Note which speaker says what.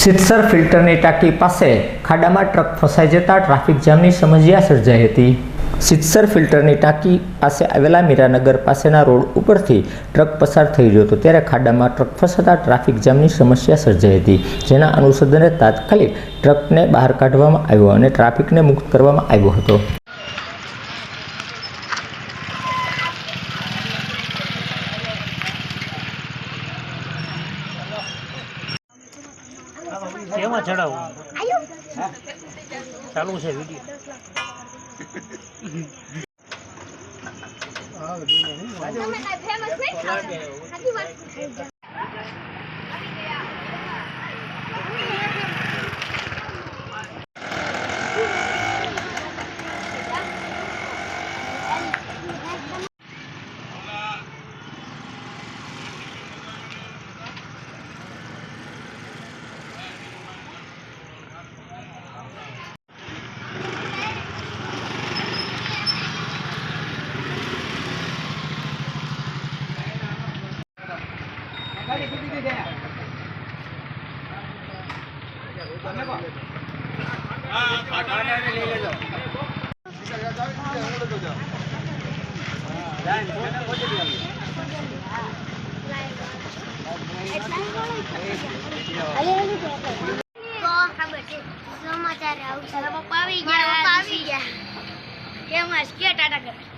Speaker 1: સિત્સર ફિલ્ટરની ટાંકી પાસે ખાડામાં ટ્રક ફસાઈ જતા ટ્રાફિક જામની સમસ્યા સર્જાઈ હતી. સિત્સર ફિલ્ટરની ટાંકી પાસે આવેલા મીરાનગર પાસેના રોડ ઉપરથી ટ્રક પસાર થઈ રહ્યો હતો ત્યારે ખાડામાં ટ્રક ફસાતા ટ્રાફિક જામની સમસ્યા સર્જાઈ હતી, જેના અનુસંધાને તાત્કાલિક ટ્રકને બહાર કાઢવામાં આવ્યો અને ટ્રાફિકને મુક્ત કરવામાં આવ્યો હતો.
Speaker 2: કેમાં ચડાવું. ચાલુ છે વીડિયો.
Speaker 3: સમાચાર આવશે પપ્પા આવી ગયા. પપ્પા આવી ગયા. કેમ હશે ટાટા કરે?